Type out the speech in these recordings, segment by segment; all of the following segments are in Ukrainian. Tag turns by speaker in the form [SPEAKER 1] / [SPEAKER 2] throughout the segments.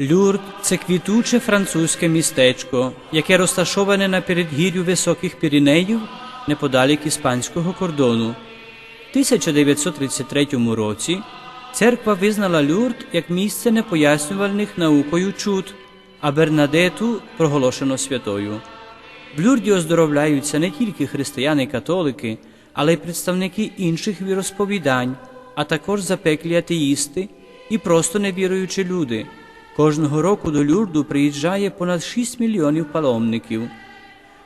[SPEAKER 1] Люрд це квітуче французьке містечко, яке розташоване на передгір'ю високих Пірінеїв неподалік іспанського кордону. В 1933 році церква визнала Люрд як місце непояснювальних наукою чуд, а Бернадету проголошено святою. В Люрді оздоровляються не тільки християни-католики, але й представники інших віросповідань, а також запеклі атеїсти і просто невіруючі люди. Кожного року до Люрду приїжджає понад 6 мільйонів паломників.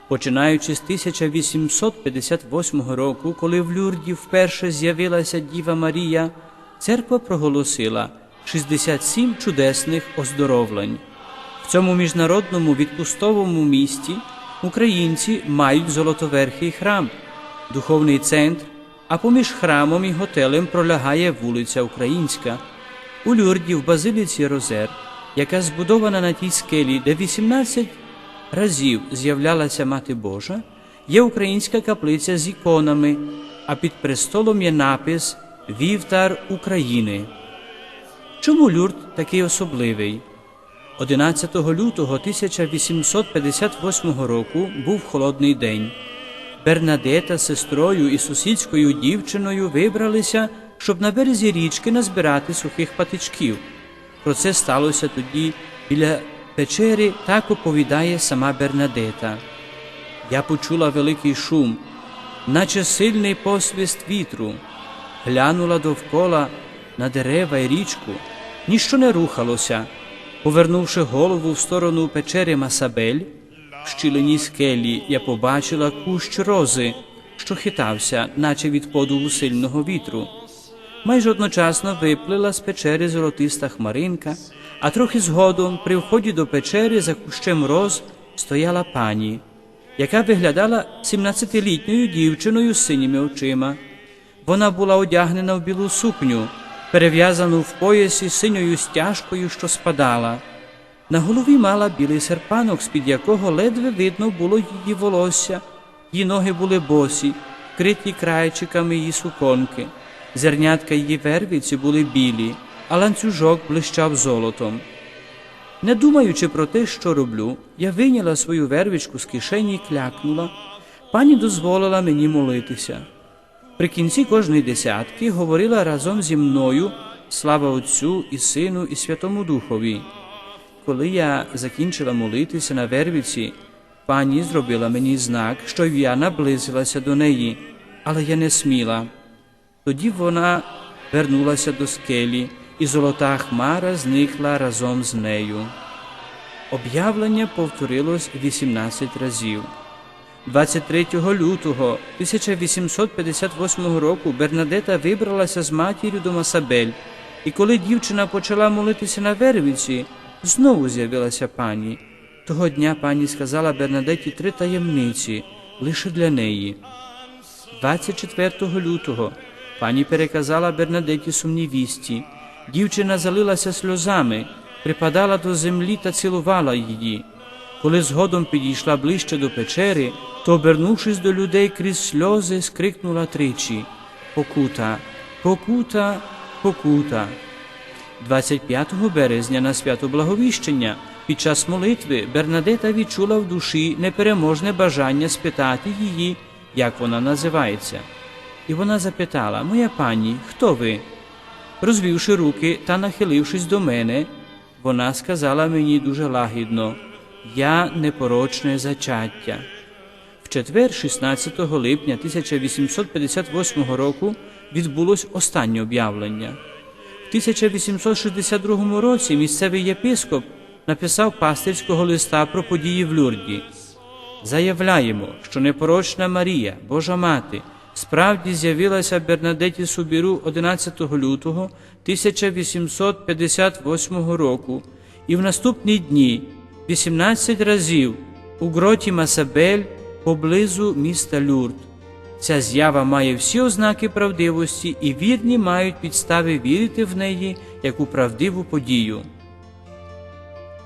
[SPEAKER 1] Починаючи з 1858 року, коли в Люрді вперше з'явилася Діва Марія, церква проголосила 67 чудесних оздоровлень. В цьому міжнародному відпустовому місті українці мають золотоверхий храм, духовний центр, а поміж храмом і готелем пролягає вулиця Українська. У Люрді в базиліці Розер, яка збудована на тій скелі, де 18 разів з'являлася Мати Божа, є українська каплиця з іконами, а під престолом є напис Вівтар України. Чому Люрд такий особливий? 11 лютого 1858 року був холодний день. Бернадета з сестрою і сусідською дівчиною вибралися, щоб на березі річки назбирати сухих патичків. Про це сталося тоді біля печери, так оповідає сама Бернадета. Я почула великий шум, наче сильний посвист вітру, глянула довкола на дерева й річку, ніщо не рухалося. Повернувши голову в сторону печери Масабель, в щілині скелі я побачила кущ рози, що хитався, наче від подуву сильного вітру. Майже одночасно виплила з печери золотиста хмаринка, а трохи згодом, при вході до печери за кущем роз, стояла пані, яка виглядала 17-літньою дівчиною з синіми очима. Вона була одягнена в білу сукню, перев'язану в поясі синьою стяжкою, що спадала. На голові мала білий серпанок, з-під якого ледве видно було її волосся, її ноги були босі, вкриті крайчиками її суконки. Зернятка її вервиці були білі, а ланцюжок блищав золотом. Не думаючи про те, що роблю, я вийняла свою вервичку з кишені і клякнула. Пані дозволила мені молитися. При кінці кожної десятки говорила разом зі мною слава Отцю і Сину і Святому Духові. Коли я закінчила молитися на вервиці, пані зробила мені знак, що я наблизилася до неї, але я не сміла. Тоді вона вернулася до скелі, і золота хмара зникла разом з нею. Об'явлення повторилось 18 разів. 23 лютого 1858 року Бернадета вибралася з матір'ю до Масабель, і коли дівчина почала молитися на вервиці, знову з'явилася пані. Того дня пані сказала Бернадеті три таємниці лише для неї. 24 лютого пані переказала Бернадеті сумні вісті. Дівчина залилася сльозами, припадала до землі та цілувала її. Коли згодом підійшла ближче до печери, то, обернувшись до людей крізь сльози, скрикнула тричі Покута, покута, покута. 25 березня на свято Благовіщення під час молитви Бернадета відчула в душі непереможне бажання спитати її, як вона називається. І вона запитала Моя пані, хто ви? Розвівши руки та нахилившись до мене, вона сказала мені дуже лагідно Я непорочне зачаття. В четвер, 16 липня 1858 року, відбулось останнє об'явлення. В 1862 році місцевий єпископ написав пастирського листа про події в Люрді. Заявляємо, що непорочна Марія, Божа Мати, справді з'явилася Бернадеті Субіру 11 лютого 1858 року і в наступні дні 18 разів у гроті Масабель поблизу міста Люрд. Ця з'ява має всі ознаки правдивості, і вірні мають підстави вірити в неї як у правдиву подію.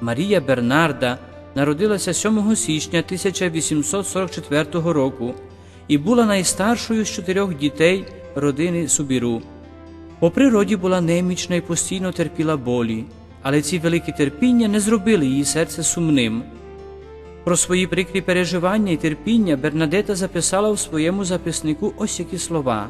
[SPEAKER 1] Марія Бернарда народилася 7 січня 1844 року і була найстаршою з чотирьох дітей родини Субіру. По природі була немічна і постійно терпіла болі, але ці великі терпіння не зробили її серце сумним. Про свої прикрі переживання і терпіння Бернадета записала в своєму записнику ось які слова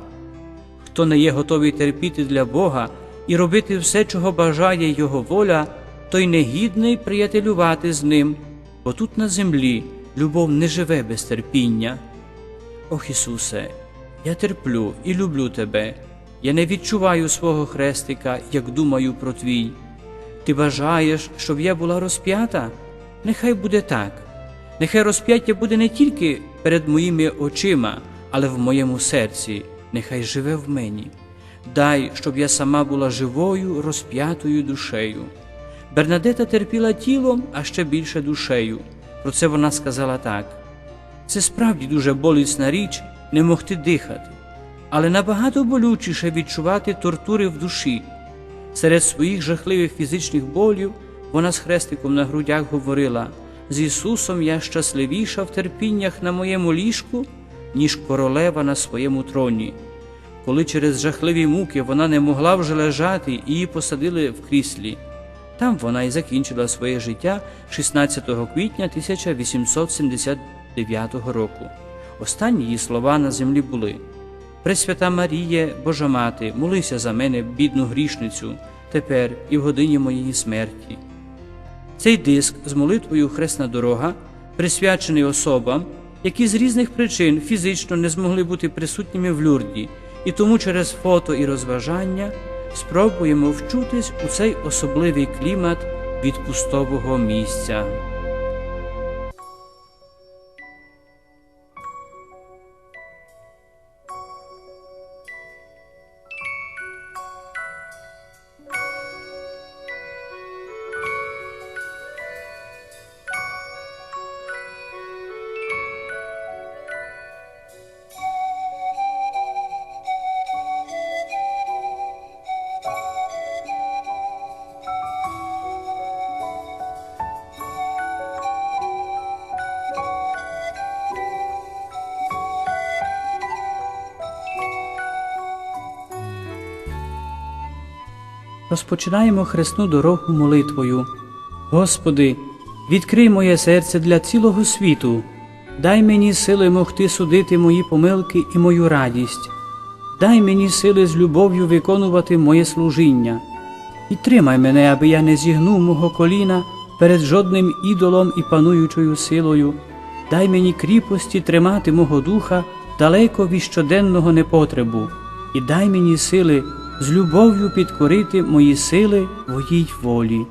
[SPEAKER 1] Хто не є готовий терпіти для Бога і робити все, чого бажає Його воля, той негідний приятелювати з ним, бо тут на землі любов не живе без терпіння. Ох Ісусе, я терплю і люблю Тебе. Я не відчуваю свого хрестика, як думаю про Твій. Ти бажаєш, щоб я була розп'ята? Нехай буде так. Нехай розп'яття буде не тільки перед моїми очима, але в моєму серці, нехай живе в мені. Дай, щоб я сама була живою, розп'ятою душею. Бернадета терпіла тілом, а ще більше душею. Про це вона сказала так. Це справді дуже болісна річ не могти дихати, але набагато болючіше відчувати тортури в душі. Серед своїх жахливих фізичних болів вона з хрестиком на грудях говорила з Ісусом я щасливіша в терпіннях на моєму ліжку, ніж королева на своєму троні. Коли через жахливі муки вона не могла вже лежати, її посадили в кріслі. Там вона і закінчила своє життя 16 квітня 1879 року. Останні її слова на землі були Пресвята Маріє, Божа Мати, молися за мене, бідну грішницю, тепер і в годині моєї смерті. Цей диск з молитвою Хресна дорога присвячений особам, які з різних причин фізично не змогли бути присутніми в люрді, і тому через фото і розважання спробуємо вчутись у цей особливий клімат відпустового місця. Розпочинаємо хресну дорогу молитвою. Господи, відкрий моє серце для цілого світу, дай мені сили могти судити мої помилки і мою радість, дай мені сили з любов'ю виконувати моє служіння. Підтримай мене, аби я не зігнув мого коліна перед жодним ідолом і пануючою силою. Дай мені кріпості тримати мого духа далеко від щоденного непотребу, і дай мені сили з любов'ю підкорити мої сили твоїй волі.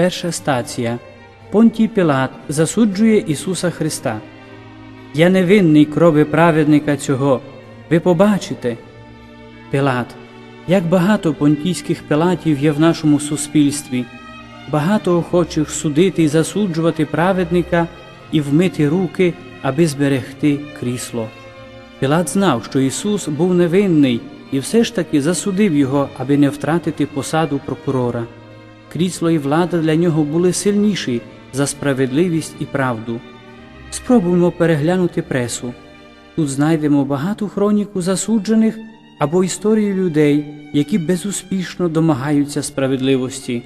[SPEAKER 1] Перша стація. Понтій Пілат засуджує Ісуса Христа. Я невинний крови праведника цього. Ви побачите. Пілат. Як багато понтійських пілатів є в нашому суспільстві, багато охочих судити і засуджувати праведника і вмити руки, аби зберегти крісло. Пілат знав, що Ісус був невинний і все ж таки засудив його, аби не втратити посаду прокурора. Крісло і влада для нього були сильніші за справедливість і правду. Спробуємо переглянути пресу. Тут знайдемо багату хроніку засуджених або історію людей, які безуспішно домагаються справедливості.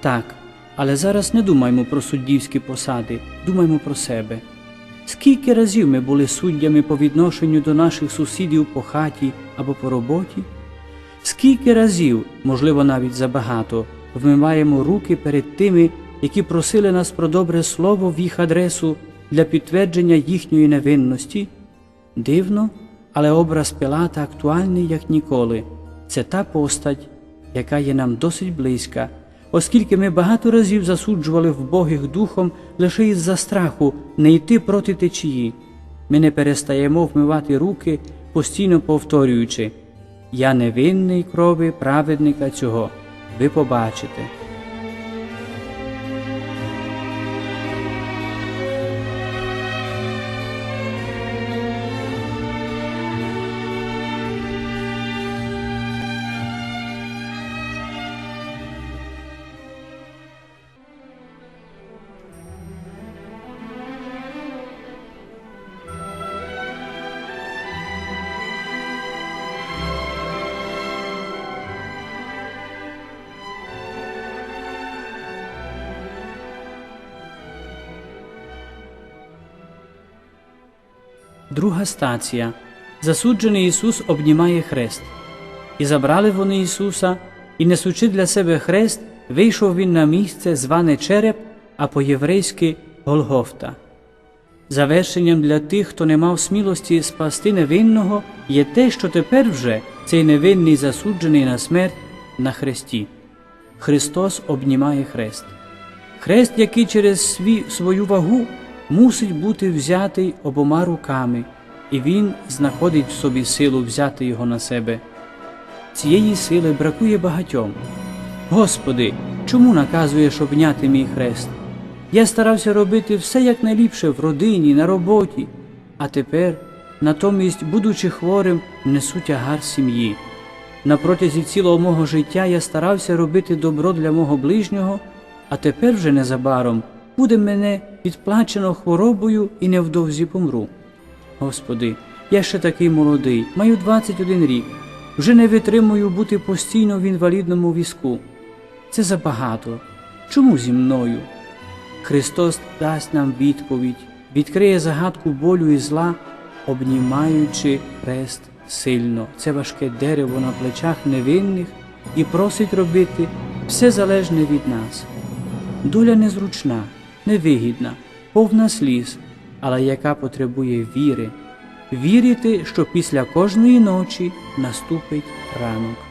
[SPEAKER 1] Так, але зараз не думаймо про суддівські посади, думаймо про себе. Скільки разів ми були суддями по відношенню до наших сусідів по хаті або по роботі? Скільки разів, можливо, навіть забагато, вмиваємо руки перед тими, які просили нас про добре слово в їх адресу для підтвердження їхньої невинності? Дивно, але образ Пилата актуальний як ніколи. Це та постать, яка є нам досить близька, оскільки ми багато разів засуджували вбогих духом лише із-за страху не йти проти течії. Ми не перестаємо вмивати руки, постійно повторюючи Я невинний крови праведника цього. Ви побачите. Друга стація. Засуджений Ісус обнімає хрест. І забрали вони Ісуса, і несучи для себе хрест, вийшов він на місце, зване Череп, а по-єврейськи Голгофта. Завершенням для тих, хто не мав смілості спасти невинного, є те, що тепер вже цей невинний засуджений на смерть на хресті. Христос обнімає хрест. Хрест, який через свій, свою вагу мусить бути взятий обома руками, і Він знаходить в собі силу взяти його на себе. Цієї сили бракує багатьом. Господи, чому наказуєш обняти мій хрест? Я старався робити все якнайліпше в родині, на роботі, а тепер, натомість, будучи хворим, несу тягар сім'ї. На протязі цілого мого життя я старався робити добро для мого ближнього, а тепер вже незабаром буде мене відплачено хворобою і невдовзі помру. Господи, я ще такий молодий, маю 21 рік, вже не витримую бути постійно в інвалідному візку. Це забагато. Чому зі мною? Христос дасть нам відповідь, відкриє загадку болю і зла, обнімаючи хрест сильно, це важке дерево на плечах невинних і просить робити все залежне від нас. Доля незручна, невигідна, повна сліз, але яка потребує віри, вірити, що після кожної ночі наступить ранок.